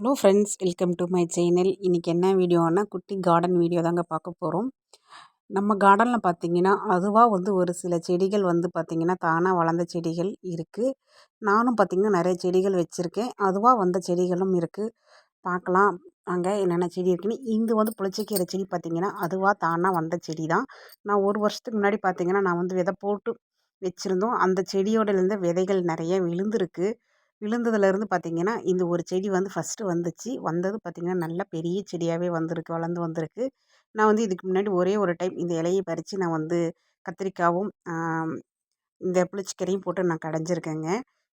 Hello friends welcome to my channel. இன்றைக்கி என்ன வீடியோன்னா குட்டி கார்டன் வீடியோ தாங்க பார்க்க போகிறோம் நம்ம கார்டனில் பார்த்திங்கன்னா அதுவாக வந்து ஒரு சில செடிகள் வந்து பார்த்திங்கன்னா தானாக வளர்ந்த செடிகள் இருக்குது நானும் பார்த்திங்கன்னா நிறைய செடிகள் வச்சுருக்கேன். அதுவாக வந்த செடிகளும் இருக்குது பார்க்கலாம். அங்கே என்னென்ன செடி இருக்குன்னு. இது வந்து புளிச்சக்கீரை செடி பார்த்திங்கன்னா அதுவாக தானாக வந்த செடி தான். நான் ஒரு வருஷத்துக்கு முன்னாடி பார்த்திங்கன்னா நான் வந்து விதை போட்டு வச்சுருந்தோம். அந்த செடியோடலேருந்து விதைகள் நிறைய விழுந்திருக்கு. விழுந்ததுலேருந்து பார்த்திங்கன்னா இந்த ஒரு செடி வந்து ஃபஸ்ட்டு வந்துச்சு. வந்தது பார்த்திங்கன்னா நல்ல பெரிய செடியாகவே வந்திருக்கு வளர்ந்து வந்திருக்கு. நான் வந்து இதுக்கு முன்னாடி ஒரே ஒரு டைம் இந்த இலையை பறித்து நான் வந்து கத்திரிக்காவும் இந்த புளிச்சிக்கரையும் போட்டு நான் கடைஞ்சிருக்கேங்க.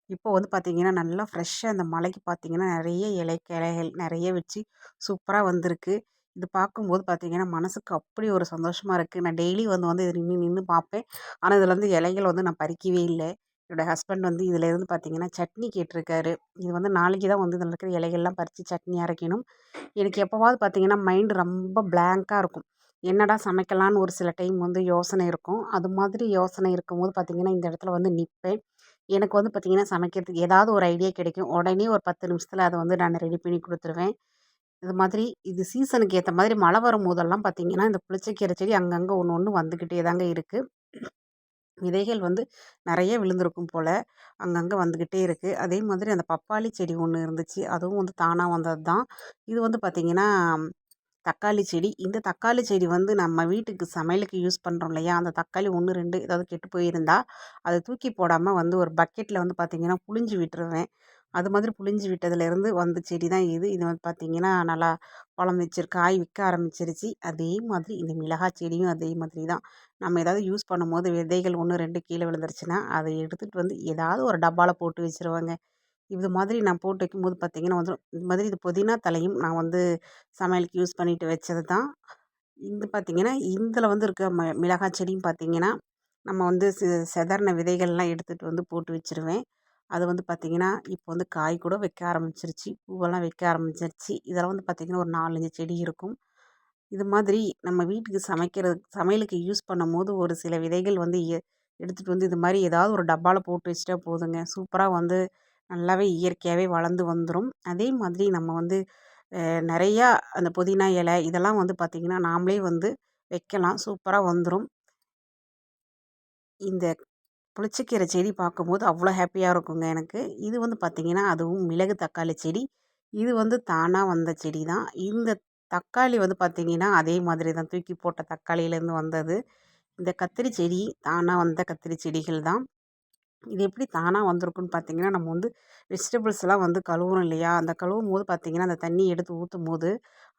இப்போ வந்து பார்த்திங்கன்னா நல்லா ஃப்ரெஷ்ஷாக அந்த மலைக்கு பார்த்திங்கன்னா நிறைய இலை கிளைகள் நிறைய வச்சு சூப்பராக வந்திருக்கு. இது பார்க்கும்போது பார்த்திங்கன்னா மனசுக்கு அப்படி ஒரு சந்தோஷமாக இருக்குது நான் டெய்லி வந்து வந்து இது நின்று நின்று பார்ப்பேன். ஆனால் இதில் வந்து இலைகள் வந்து நான் பறிக்கவே இல்லை. என்னோடய ஹஸ்பண்ட் வந்து இதில் இருந்து பார்த்திங்கன்னா சட்னி கேட்டிருக்காரு. இது வந்து நாளைக்கு தான் வந்து இதில் இருக்கிற இலைகள்லாம் பறித்து சட்னி அரைக்கணும். எனக்கு எப்போவாவது பார்த்திங்கன்னா மைண்டு ரொம்ப பிளாங்காக இருக்கும். என்னடா சமைக்கலான்னு ஒரு சில டைம் வந்து யோசனை இருக்கும். அது மாதிரி யோசனை இருக்கும்போது பார்த்திங்கன்னா இந்த இடத்துல வந்து நிற்பேன் எனக்கு வந்து பார்த்திங்கன்னா சமைக்கிறதுக்கு ஏதாவது ஒரு ஐடியா கிடைக்கும். உடனே ஒரு பத்து நிமிஷத்தில் அதை வந்து நான் ரெடி பண்ணி கொடுத்துருவேன். இது மாதிரி இது சீசனுக்கு ஏற்ற மாதிரி மழை வரும் போதெல்லாம் பார்த்திங்கன்னா இந்த புளிச்சக்கீரை செடி அங்கங்கே ஒன்று ஒன்று வந்துக்கிட்டே தாங்க இருக்குது விதைகள் வந்து நிறைய விழுந்திருக்கும் போல் அங்கங்கே வந்துக்கிட்டே இருக்குது அதே மாதிரி அந்த பப்பாளி செடி ஒன்று இருந்துச்சு. அதுவும் வந்து தானாக வந்தது தான். இது வந்து பார்த்திங்கன்னா தக்காளி செடி. இந்த தக்காளி செடி வந்து நம்ம வீட்டுக்கு சமையலுக்கு யூஸ் பண்ணுறோம் இல்லையா? அந்த தக்காளி ஒன்று ரெண்டு ஏதாவது கெட்டு போயிருந்தால் அதை தூக்கி போடாமல் வந்து ஒரு பக்கெட்டில் வந்து பார்த்திங்கன்னா புழிஞ்சு விட்டுருவேன். அது மாதிரி புழிஞ்சு விட்டதுலேருந்து வந்த செடி தான் இது. இது வந்து பார்த்திங்கன்னா நல்லா பழம் வச்சிரு காய் விற்க ஆரம்பிச்சிருச்சு. அதே மாதிரி இந்த மிளகாய் செடியும் அதே மாதிரி தான். நம்ம ஏதாவது யூஸ் பண்ணும்போது விதைகள் ஒன்று ரெண்டு கீழே விழுந்துருச்சுன்னா அதை எடுத்துகிட்டு வந்து ஏதாவது ஒரு டப்பாவில் போட்டு வச்சுருவாங்க. இது மாதிரி நான் போட்டு வைக்கும்போது பார்த்திங்கன்னா வந்துடும் இது மாதிரி இது புதினா தலையும் நான் வந்து சமையலுக்கு யூஸ் பண்ணிட்டு வச்சது தான். இது பார்த்திங்கன்னா இதில் வந்து இருக்க ம மிளகாய் செடியும் பார்த்திங்கன்னா நம்ம வந்து செதறின விதைகள்லாம் எடுத்துகிட்டு வந்து போட்டு வச்சுருவேன். அது வந்து பார்த்திங்கன்னா இப்போ வந்து காய் கூட வைக்க ஆரம்பிச்சிருச்சு. பூவெல்லாம் வைக்க ஆரம்பிச்சிருச்சு. இதெல்லாம் வந்து பார்த்திங்கன்னா ஒரு நாலஞ்சு செடி இருக்கும். இது மாதிரி நம்ம வீட்டுக்கு சமைக்கிறது சமையலுக்கு யூஸ் பண்ணும் போது ஒரு சில விதைகள் வந்து எடுத்துகிட்டு வந்து இது மாதிரி ஏதாவது ஒரு டப்பாவில் போட்டு வச்சுட்டா போதுங்க. சூப்பராக வந்து நல்லாவே இயற்கையாகவே வளர்ந்து வந்துடும் அதே மாதிரி நம்ம வந்து நிறையா அந்த புதினா இலை இதெல்லாம் வந்து பார்த்திங்கன்னா நாமளே வந்து வைக்கலாம். சூப்பராக வந்துடும் இந்த புளிச்சக்கீரை செடி பார்க்கும்போது அவ்வளோ ஹாப்பியாக இருக்குங்க எனக்கு. இது வந்து பார்த்திங்கன்னா அதுவும் மிளகு தக்காளி செடி. இது வந்து தானாக வந்த செடி தான். இந்த தக்காளி வந்து பார்த்திங்கன்னா அதே மாதிரி தான். தூக்கி போட்ட தக்காளியிலேருந்து வந்தது. இந்த கத்திரி செடி தானாக வந்த கத்திரி செடிகள் தான். இது எப்படி தானாக வந்திருக்குன்னு பார்த்தீங்கன்னா நம்ம வந்து வெஜிடபிள்ஸ்லாம் வந்து கழுவுறோம் இல்லையா? அந்த கழுவும் போது பார்த்திங்கன்னா அந்த தண்ணி எடுத்து ஊற்றும் போது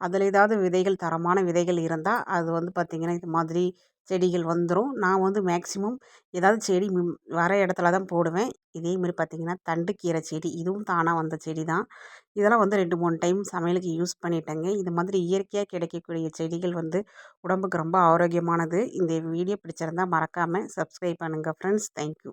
அதில் ஏதாவது விதைகள் தரமான விதைகள் இருந்தால் அது வந்து பார்த்திங்கன்னா இது மாதிரி செடிகள் வந்துடும் நான் வந்து மேக்ஸிமம் ஏதாவது செடி வர இடத்துல தான் போடுவேன். இதேமாரி பார்த்திங்கன்னா தண்டுக்கீரை செடி இதுவும் தானாக வந்த செடி தான். இதெல்லாம் வந்து ரெண்டு மூணு டைம் சமையலுக்கு யூஸ் பண்ணிட்டேங்க. இது மாதிரி இயற்கையாக கிடைக்கக்கூடிய செடிகள் வந்து உடம்புக்கு ரொம்ப ஆரோக்கியமானது. இந்த வீடியோ பிடிச்சிருந்தால் மறக்காமல் சப்ஸ்கிரைப் பண்ணுங்கள் ஃப்ரெண்ட்ஸ். தேங்க்யூ.